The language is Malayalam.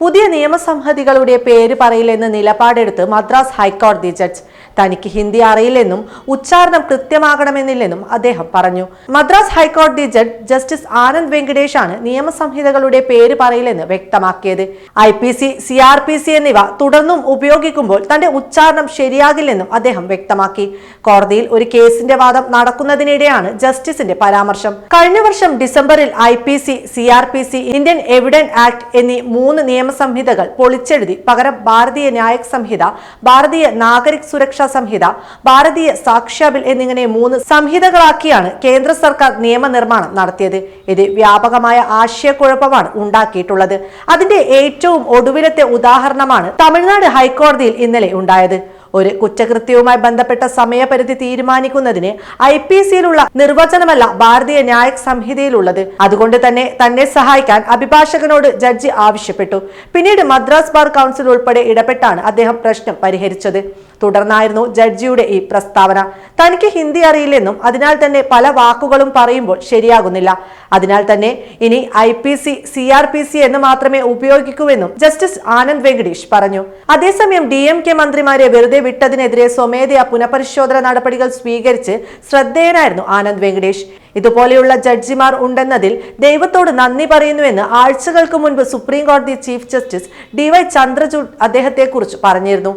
പുതിയ നിയമസംഹിതകളുടെ പേര് പറയില്ലെന്ന് നിലപാടെടുത്ത് മദ്രാസ് ഹൈക്കോടതി ജഡ്ജ്. തനിക്ക് ഹിന്ദി അറിയില്ലെന്നും ഉച്ചാരണം കൃത്യമാകണമെന്നില്ലെന്നും അദ്ദേഹം പറഞ്ഞു. മദ്രാസ് ഹൈക്കോടതി ജഡ്ജ് ജസ്റ്റിസ് ആനന്ദ് വെങ്കടേഷ് ആണ് നിയമസംഹിതകളുടെ പേര് പറയില്ലെന്ന് വ്യക്തമാക്കിയത്. I P C C R P C എന്നിവ തുടർന്നും ഉപയോഗിക്കുമ്പോൾ തന്റെ ഉച്ചാരണം ശരിയാകില്ലെന്നും അദ്ദേഹം വ്യക്തമാക്കി. കോടതിയിൽ ഒരു കേസിന്റെ വാദം നടക്കുന്നതിനിടെയാണ് ജസ്റ്റിസിന്റെ പരാമർശം. കഴിഞ്ഞ വർഷം ഡിസംബറിൽ I P C C R P C Indian evidence act എന്നീ മൂന്ന് നിയമസംഹിതകൾ പൊളിച്ചെഴുതി പകരം ഭാരതീയ ന്യായക് സംഹിത ഭാരതീയ നാഗരിക് സുരക്ഷാ സംഹിത ഭാരതീയ സാക്ഷ്യ ബിൽ എന്നിങ്ങനെ മൂന്ന് സംഹിതകളാക്കിയാണ് കേന്ദ്ര സർക്കാർ നിയമനിർമ്മാണം നടത്തിയത്. ഇത് വ്യാപകമായ ആശയക്കുഴപ്പമാണ് ഉണ്ടാക്കിയിട്ടുള്ളത്. അതിന്റെ ഏറ്റവും ഒടുവിലത്തെ ഉദാഹരണമാണ് തമിഴ്നാട് ഹൈക്കോടതിയിൽ ഇന്നലെ ഉണ്ടായത്. ഒരു കുറ്റകൃത്യവുമായി ബന്ധപ്പെട്ട സമയപരിധി തീരുമാനിക്കുന്നതിന് ഐ പി സിയിലുള്ള നിർവചനമല്ല ഭാരതീയ ന്യായ സംഹിതയിലുള്ളത്. അതുകൊണ്ട് തന്നെ തന്നെ സഹായിക്കാൻ അഭിഭാഷകനോട് ജഡ്ജി ആവശ്യപ്പെട്ടു. പിന്നീട് മദ്രാസ് ബാർ കൗൺസിൽ ഉൾപ്പെടെ ഇടപെട്ടാണ് അദ്ദേഹം പ്രശ്നം പരിഹരിച്ചത്. തുടർന്നായിരുന്നു ജഡ്ജിയുടെ ഈ പ്രസ്താവന. തനിക്ക് ഹിന്ദി അറിയില്ലെന്നും അതിനാൽ തന്നെ പല വാക്കുകളും പറയുമ്പോൾ ശരിയാകുന്നില്ല. അതിനാൽ തന്നെ ഇനി I P C C R P C എന്ന് മാത്രമേ ഉപയോഗിക്കൂവെന്നും ജസ്റ്റിസ് ആനന്ദ് വെങ്കടേഷ് പറഞ്ഞു. അതേസമയം ഡി എം കെ മന്ത്രിമാരെ വിട്ടതിനെതിരെ സ്വമേധയാ പുനഃപരിശോധന നടപടികൾ സ്വീകരിച്ച് ശ്രദ്ധേയനായിരുന്നു ആനന്ദ് വെങ്കടേഷ്. ഇതുപോലെയുള്ള ജഡ്ജിമാർ ഉണ്ടെന്നതിൽ ദൈവത്തോട് നന്ദി പറയുന്നുവെന്ന് ആഴ്ചകൾക്ക് മുൻപ് സുപ്രീം കോടതി chief justice D Y Chandrachud അദ്ദേഹത്തെക്കുറിച്ച് പറഞ്ഞിരുന്നു.